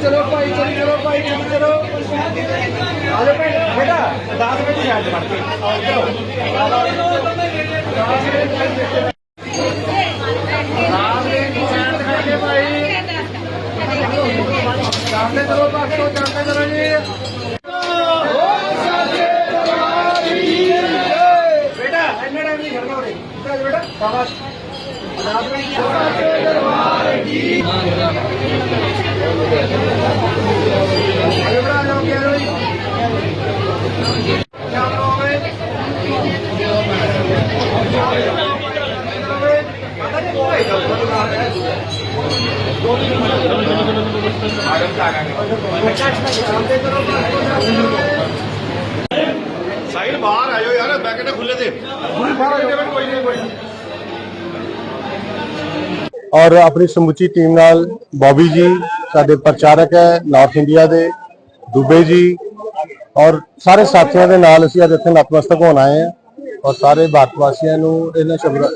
ਭਾਈ, ਚਲੀ, ਚਲੋ ਭਾਈ, ਚਲੀ, ਚਲੋ। ਆ ਜਾਓ ਬੇਟਾ 10 ਮਿੰਟ ਛੱਡ ਬਣ ਕੇ। ਆਓ ਚਲੋ ਸਾਹਮਣੇ ਚਲੋ ਬਾਕਸੋ ਚਾਹਤੇ ਚਲੋ ਜੀ ਬੇਟਾ, ਇੰਨਾ ਟਾਈਮ ਨਹੀਂ ਖੜਨਾ ਉਰੇ। ਬੇਟਾ ਸ਼ਾਬਾਸ਼। ਦਸ ਮਿੰਟ। ਆਜੋ ਕੀ ਸਾਈਡ ਬਾਹਰ ਆਇਓ ਯਾਰ ਬੈਕਟ ਖੁੱਲੇ ਤੇ। ਕੋਈ ਨਹੀਂ ਕੋਈ ਨਹੀਂ। ਔਰ ਆਪਣੀ ਸਮੁੱਚੀ ਟੀਮ ਨਾਲ ਬੌਬੀ ਜੀ ਸਾਡੇ ਪ੍ਰਚਾਰਕ ਹੈ ਨਾਰਥ ਇੰਡੀਆ ਦੇ, ਦੁਬੇ ਜੀ, ਔਰ ਸਾਰੇ ਸਾਥੀਆਂ ਦੇ ਨਾਲ ਅਸੀਂ ਅੱਜ ਇੱਥੇ ਨਤਮਸਤਕ ਹੋਣ ਆਏ ਹਾਂ। ਔਰ ਸਾਰੇ ਭਾਰਤ ਵਾਸੀਆਂ ਨੂੰ ਇਹਨਾਂ ਸ਼ੁਭ-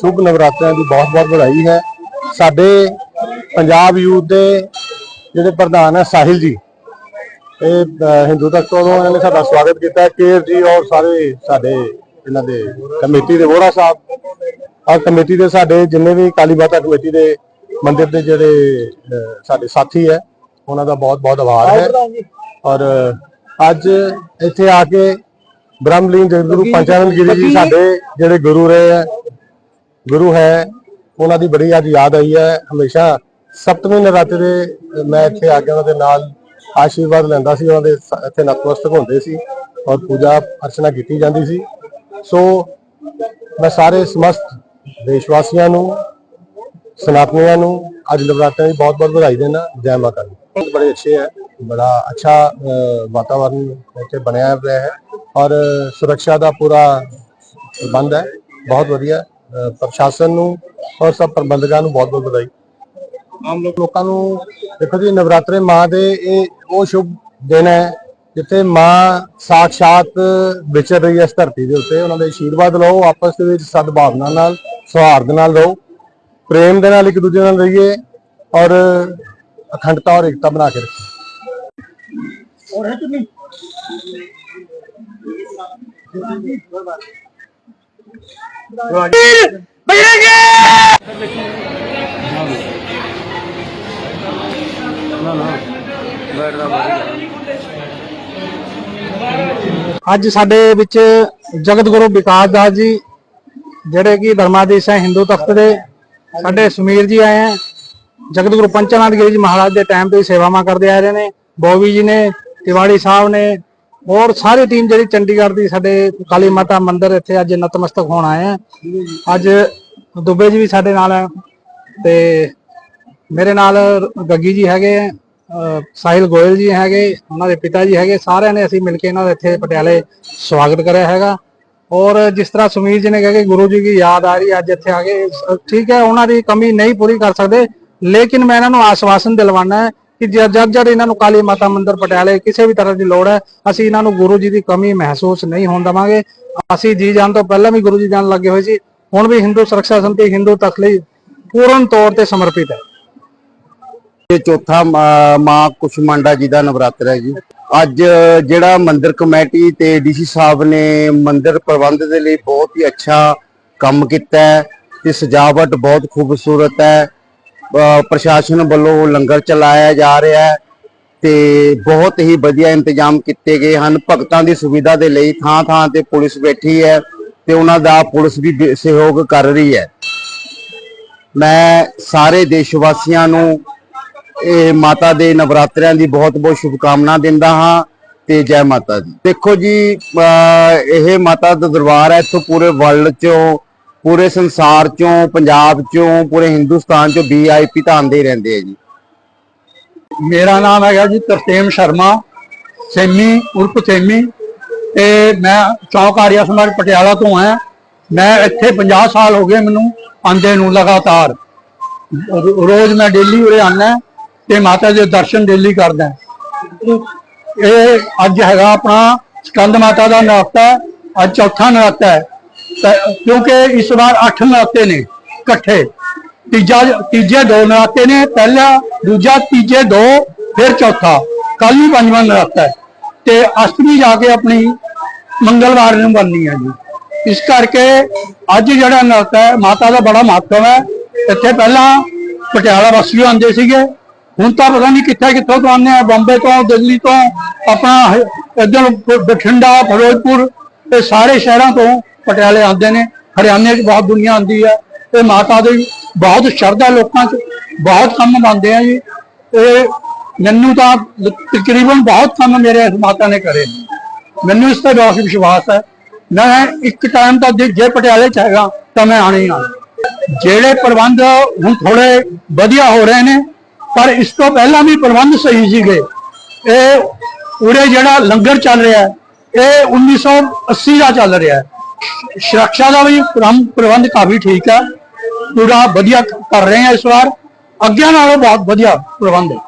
ਸ਼ੁਭ ਨਵਰਾਤਰਿਆਂ ਦੀ ਬਹੁਤ-ਬਹੁਤ ਵਧਾਈ ਹੈ। ਸਾਡੇ ਪੰਜਾਬ ਯੂਥ ਦੇ ਜਿਹੜੇ ਪ੍ਰਧਾਨ ਹੈ, ਸਾਹਿਲ ਜੀ, ਇਹ ਹਿੰਦੂ ਤਖ਼ਤ ਤੋਂ ਇਹਨਾਂ ਨੇ ਸਾਡਾ ਸਵਾਗਤ ਕੀਤਾ। ਕੇਰ ਜੀ ਔਰ ਸਾਰੇ ਸਾਡੇ ਇਹਨਾਂ ਦੇ ਕਮੇਟੀ ਦੇ ਵੋਰਾ ਸਾਹਿਬ। ਔਰ ਕਮੇਟੀ ਦੇ ਸਾਡੇ ਜਿੰਨੇ ਵੀ ਕਾਲੀ ਮਾਤਾ ਕਮੇਟੀ ਦੇ ਮੰਦਿਰ ਦੇ ਜਿਹੜੇ ਸਾਡੇ ਸਾਥੀ ਹੈ ਉਹਨਾਂ ਦਾ ਬਹੁਤ ਬਹੁਤ ਆਭਾਰ ਹੈ। ਔਰ ਅੱਜ ਇੱਥੇ ਆ ਕੇ ਬ੍ਰਹਮਲੀਨ ਜਗਦਗੁਰੂ ਪੰਚਾਨੰਦ ਗਿਰੀ ਜੀ ਸਾਡੇ ਜਿਹੜੇ ਗੁਰੂ ਰਹੇ ਹੈ ਗੁਰੂ ਹੈ ਉਹਨਾਂ ਦੀ ਬੜੀ ਅੱਜ ਯਾਦ ਆਈ ਹੈ। ਹਮੇਸ਼ਾ ਸਪਤਮੀ ਨਰਾਤੇ ਦੇ ਮੈਂ ਇੱਥੇ ਆ ਕੇ ਉਹਨਾਂ ਦੇ ਨਾਲ ਆਸ਼ੀਰਵਾਦ ਲੈਂਦਾ ਸੀ ਉਹਨਾਂ ਦੇ ਇੱਥੇ ਨਤਮਸਤਕ ਹੁੰਦੇ ਸੀ ਔਰ ਪੂਜਾ ਅਰਚਨਾ ਕੀਤੀ ਜਾਂਦੀ ਸੀ। ਸੋ ਮੈਂ ਸਾਰੇ ਸਮਸਤ ਦੇਸ਼ ਵਾਸੀਆਂ ਨੂੰ ਸਨਾਤਨੀਆਂ ਨੂੰ ਅੱਜ ਨਵਰਾਤਰਿਆਂ ਦੀ ਬਹੁਤ ਬਹੁਤ ਵਧਾਈ ਦੇਣਾ, ਜੈ ਮਾਤਾ ਦੀ। ਬਹੁਤ ਬੜੇ ਅੱਛੇ ਹੈ, ਬੜਾ ਅੱਛਾ ਵਾਤਾਵਰਨ ਇੱਥੇ ਬਣਿਆ ਹੋਇਆ ਹੈ ਔਰ ਸੁਰੱਖਿਆ ਦਾ ਪੂਰਾ ਪ੍ਰਬੰਧ ਹੈ, ਬਹੁਤ ਵਧੀਆ ਪ੍ਰਸ਼ਾਸਨ ਨੂੰ ਔਰ ਸਭ ਪ੍ਰਬੰਧਕਾਂ ਨੂੰ ਬਹੁਤ ਬਹੁਤ ਵਧਾਈ। ਆਮ ਲੋਕਾਂ ਨੂੰ ਦੇਖੋ ਜੀ, ਨਵਰਾਤਰੇ ਮਾਂ ਦੇ ਇਹ ਉਹ ਸ਼ੁਭ ਦਿਨ ਹੈ, ਜਿੱਥੇ ਮਾਂ ਸਾਖਸ਼ਾਤ ਵਿਚਰ ਰਹੀ ਹੈ ਇਸ ਧਰਤੀ ਦੇ ਉੱਤੇ। ਉਹਨਾਂ ਦੇ ਆਸ਼ੀਰਵਾਦ ਲਓ, ਆਪਸ ਦੇ ਵਿੱਚ ਸਦਭਾਵਨਾ ਨਾਲ, ਸੌਹਾਰਦ ਨਾਲ ਰਹੋ। ਪ੍ਰੇਮ ਦੇ ਨਾਲ ਇੱਕ ਦੂਜੇ ਨਾਲ ਰਹੀਏ ਔਰ ਅਖੰਡਤਾ ਔਰ ਏਕਤਾ ਬਣਾ ਕੇ ਰੱਖੀਏ। ਔਰ ਹੈ ਕਿ ਨਹੀਂ ਅੱਜ ਸਾਡੇ ਵਿੱਚ ਜਗਤ ਗੁਰੂ ਵਿਕਾਸ ਦਾਸ ਜੀ ਜਿਹੜੇ ਕਿ ਧਰਮਾਧੀਸ਼ ਹੈ ਹਿੰਦੂ ਤਖਤ ਦੇ ਸਾਡੇ ਸੁਮੀਰ ਜੀ ਆਏ ਹੈ ਜਗਤ ਗੁਰੂ ਪੰਚਨਾਥ ਗਿਰੀ ਜੀ ਮਹਾਰਾਜ ਦੇ ਟਾਈਮ ਤੋਂ ਸੇਵਾਵਾਂ ਕਰਦੇ ਆ ਰਹੇ ਨੇ। ਬੋਵੀ ਜੀ ਨੇ ਤਿਵਾੜੀ ਸਾਹਿਬ ਨੇ ਔਰ ਸਾਰੀ ਟੀਮ ਜਿਹੜੀ ਚੰਡੀਗੜ੍ਹ ਦੀ ਸਾਡੇ ਕਾਲੀ ਮਾਤਾ ਮੰਦਿਰ ਇੱਥੇ ਅੱਜ ਨਤਮਸਤਕ ਹੋਣ ਆਏ ਆ। ਅੱਜ ਦੁਬੇ ਜੀ ਵੀ ਸਾਡੇ ਨਾਲ ਹੈ ਤੇ ਮੇਰੇ ਨਾਲ ਗੱਗੀ ਜੀ ਹੈਗੇ ਹੈ, ਸਾਹਿਲ ਗੋਇਲ ਜੀ ਹੈਗੇ ਉਹਨਾਂ ਦੇ ਪਿਤਾ ਜੀ ਹੈਗੇ ਸਾਰਿਆਂ ਨੇ ਅਸੀਂ ਮਿਲ ਕੇ ਇਹਨਾਂ ਦਾ ਇੱਥੇ ਪਟਿਆਲੇ ਸਵਾਗਤ ਕਰਿਆ ਹੈਗਾ। ਔਰ ਜਿਸ ਤਰ੍ਹਾਂ ਸੁਮੀਰ ਜੀ ਨੇ ਕਿਹਾ ਕਿ ਗੁਰੂ ਜੀ ਦੀ ਯਾਦ ਆ ਰਹੀ ਅੱਜ ਇੱਥੇ ਆ ਗਏ ਠੀਕ ਹੈ, ਉਹਨਾਂ ਦੀ ਕਮੀ ਨਹੀਂ ਪੂਰੀ ਕਰ ਸਕਦੇ, ਲੇਕਿਨ ਮੈਂ ਇਹਨਾਂ ਨੂੰ ਆਸ਼ਵਾਸਨ ਦਿਲਵਾਣਾ ਹੈ ਕਿ ਜਦ ਜਦ ਇਹਨਾਂ ਨੂੰ ਕਾਲੀ ਮਾਤਾ ਮੰਦਿਰ ਪਟਿਆਲੇ ਕਿਸੇ ਵੀ ਤਰ੍ਹਾਂ ਦੀ ਲੋੜ ਹੈ, ਅਸੀਂ ਇਹਨਾਂ ਨੂੰ ਗੁਰੂ ਜੀ ਦੀ ਕਮੀ ਮਹਿਸੂਸ ਨਹੀਂ ਹੋਣ ਦੇਵਾਂਗੇ। ਅਸੀਂ ਜੀ ਜਾਣ ਤੋਂ ਪਹਿਲਾਂ ਵੀ ਗੁਰੂ ਜੀ ਜਾਣ ਲੱਗੇ ਹੋਏ ਸੀ, ਹੁਣ ਵੀ ਹਿੰਦੂ ਸੁਰੱਖਿਆ ਸੰਤੀ ਹਿੰਦੂ ਤੱਕ ਲਈ ਪੂਰਨ ਤੌਰ ਤੇ ਸਮਰਪਿਤ ਹੈ। ਇਹ ਚੌਥਾ ਮਾਂ ਕੁਸ਼ਮੰਡਾ ਜੀ ਦਾ ਨਵਰਾਤਰ ਹੈ ਜੀ। ਅੱਜ ਜਿਹੜਾ ਮੰਦਿਰ ਕਮੇਟੀ ਤੇ ਡੀਸੀ ਸਾਹਿਬ ਨੇ ਮੰਦਿਰ ਪ੍ਰਬੰਧ ਦੇ ਲਈ ਬਹੁਤ ਹੀ ਅੱਛਾ ਕੰਮ ਕੀਤਾ ਹੈ ਤੇ ਸਜਾਵਟ ਬਹੁਤ ਖੂਬਸੂਰਤ ਹੈ। ਪ੍ਰਸ਼ਾਸਨ ਵੱਲੋਂ ਲੰਗਰ ਚਲਾਇਆ ਜਾ ਰਿਹਾ ਹੈ ਤੇ ਬਹੁਤ ਹੀ ਵਧੀਆ ਇੰਤਜ਼ਾਮ ਕੀਤੇ ਗਏ ਹਨ। ਭਗਤਾਂ ਦੀ ਸੁਵਿਧਾ ਦੇ ਲਈ ਥਾਂ ਥਾਂ ਤੇ ਪੁਲਿਸ ਬੈਠੀ ਹੈ ਤੇ ਉਹਨਾਂ ਦਾ ਪੁਲਿਸ ਵੀ ਸਹਿਯੋਗ ਕਰ ਰਹੀ ਹੈ। ਮੈਂ ਸਾਰੇ ਦੇਸ਼ ਵਾਸੀਆਂ ਨੂੰ ਇਹ ਮਾਤਾ ਦੇ ਨਵਰਾਤਰਿਆਂ ਦੀ ਬਹੁਤ ਬਹੁਤ ਸ਼ੁਭਕਾਮਨਾ ਦਿੰਦਾ ਹਾਂ ਤੇ ਜੈ ਮਾਤਾ ਦੀ। ਦੇਖੋ ਜੀ, ਅਹ, ਇਹ ਮਾਤਾ ਦਾ ਦਰਬਾਰ ਹੈ ਇੱਥੋਂ ਪੂਰੇ ਵਰਲਡ ਚੋਂ, ਪੂਰੇ ਸੰਸਾਰ ਚੋਂ, ਪੰਜਾਬ ਚੋਂ, ਪੂਰੇ ਹਿੰਦੁਸਤਾਨ ਚੋਂ ਵੀਆਈਪੀ ਤਾਂ ਆਉਂਦੇ ਰਹਿੰਦੇ ਆ ਜੀ। ਮੇਰਾ ਨਾਮ ਹੈਗਾ ਜੀ ਤਰਸੇਮ ਸ਼ਰਮਾ, ਸੇਮੀ, ਉਰਫ ਸੇਮੀ, ਤੇ ਮੈਂ ਚੌਕ ਆਰੀਆ ਸਮਾਜ ਪਟਿਆਲਾ ਤੋਂ ਆਇਆ ਮੈਂ ਇੱਥੇ 50 ਸਾਲ ਹੋ ਗਏ ਮੈਨੂੰ ਆਂਦੇ ਨੂੰ ਲਗਾਤਾਰ। ਰੋਜ਼ ਮੈਂ ਡੇਲੀ ਉਰੇ ਆਨਾ ਤੇ ਮਾਤਾ ਦੇ ਦਰਸ਼ਨ ਡੇਲੀ ਕਰਦਾ ਇਹ ਅੱਜ ਹੈਗਾ ਆਪਣਾ ਸਕੰਦ ਮਾਤਾ ਦਾ ਨਰਾਤਾ ਅੱਜ ਚੌਥਾ ਨਰਾਤਾ ਹੈ। ਤਾਂ ਕਿਉਂਕਿ ਇਸ ਵਾਰ 8 ਨਰਾਤੇ ਨੇ ਇਕੱਠੇ। ਤੀਜਾ, ਤੀਜੇ ਦੋ ਨਰਾਤੇ ਨੇ, ਪਹਿਲਾ, ਦੂਜਾ, ਤੀਜੇ ਦੋ, ਫਿਰ ਚੌਥਾ। ਕੱਲ ਨੂੰ ਪੰਜਵਾਂ ਨਰਾਤਾ ਹੈ। ਤੇ ਅਸ਼ਟਮੀ ਜਾ ਕੇ ਆਪਣੀ ਮੰਗਲਵਾਰ ਨੂੰ ਬਣਨੀ ਹੈ ਜੀ। ਇਸ ਕਰਕੇ ਅੱਜ ਜਿਹੜਾ ਨਰਾਤਾ ਹੈ, ਮਾਤਾ ਦਾ ਬੜਾ ਮਹੱਤਵ ਹੈ। ਇੱਥੇ ਪਹਿਲਾਂ ਪਟਿਆਲਾ ਵਾਸੀ ਆਉਂਦੇ ਸੀਗੇ। ਹੁਣ ਤਾਂ ਪਤਾ ਨਹੀਂ ਕਿੱਥੇ ਕਿੱਥੋਂ ਤੋਂ ਆਉਂਦੇ ਆ, ਬੰਬੇ ਤੋਂ, ਦਿੱਲੀ ਤੋਂ ਆਪਣਾ ਇੱਧਰ ਬਠਿੰਡਾ, ਫਿਰੋਜ਼ਪੁਰ, ਇਹ ਸਾਰੇ ਸ਼ਹਿਰਾਂ ਤੋਂ ਪਟਿਆਲੇ ਆਉਂਦੇ ਨੇ, ਹਰਿਆਣੇ 'ਚ ਬਹੁਤ ਦੁਨੀਆ ਆਉਂਦੀ ਹੈ ਇਹ ਮਾਤਾ ਦੀ ਬਹੁਤ ਸ਼ਰਧਾ ਲੋਕਾਂ 'ਚ, ਬਹੁਤ ਕੰਮ ਬਣਦੇ ਆ ਜੀ, ਇਹ ਮੈਨੂੰ ਤਾਂ ਤਕਰੀਬਨ ਬਹੁਤ ਕੰਮ ਮੇਰੇ ਇਸ ਮਾਤਾ ਨੇ ਕਰੇ। ਨੇ ਮੈਨੂੰ ਇਸ ਤੇ ਬਹੁਤ ਵਿਸ਼ਵਾਸ ਹੈ। ਮੈਂ ਇੱਕ ਟਾਈਮ ਤਾਂ ਜੇ ਪਟਿਆਲੇ ਚ ਹੈਗਾ ਤਾਂ ਮੈਂ ਆਣਾ ਹੀ ਆਣਾ ਜਿਹੜੇ ਪ੍ਰਬੰਧ ਹੁਣ ਥੋੜੇ ਵਧੀਆ ਹੋ ਰਹੇ ਨੇ ਪਰ ਇਸ ਤੋਂ ਪਹਿਲਾਂ ਵੀ ਪ੍ਰਬੰਧ ਸਹੀ ਸੀਗੇ। ਇਹ ਉਰੇ ਜਿਹੜਾ ਲੰਗਰ ਚੱਲ ਰਿਹਾ ਹੈ ਇਹ 1980 ਦਾ ਚੱਲ ਰਿਹਾ। ਹੈ ਸੁਰੱਖਿਆ ਦਾ ਵੀ ਪ੍ਰਬੰਧ ਪ੍ਰਬੰਧ ਕਾਫੀ ਠੀਕ ਹੈ। ਪੂਰਾ ਵਧੀਆ ਕਰ ਰਹੇ ਆ ਇਸ ਵਾਰ। ਅੱਗੇ ਨਾਲੋਂ ਬਹੁਤ ਵਧੀਆ ਪ੍ਰਬੰਧ ਹੈ।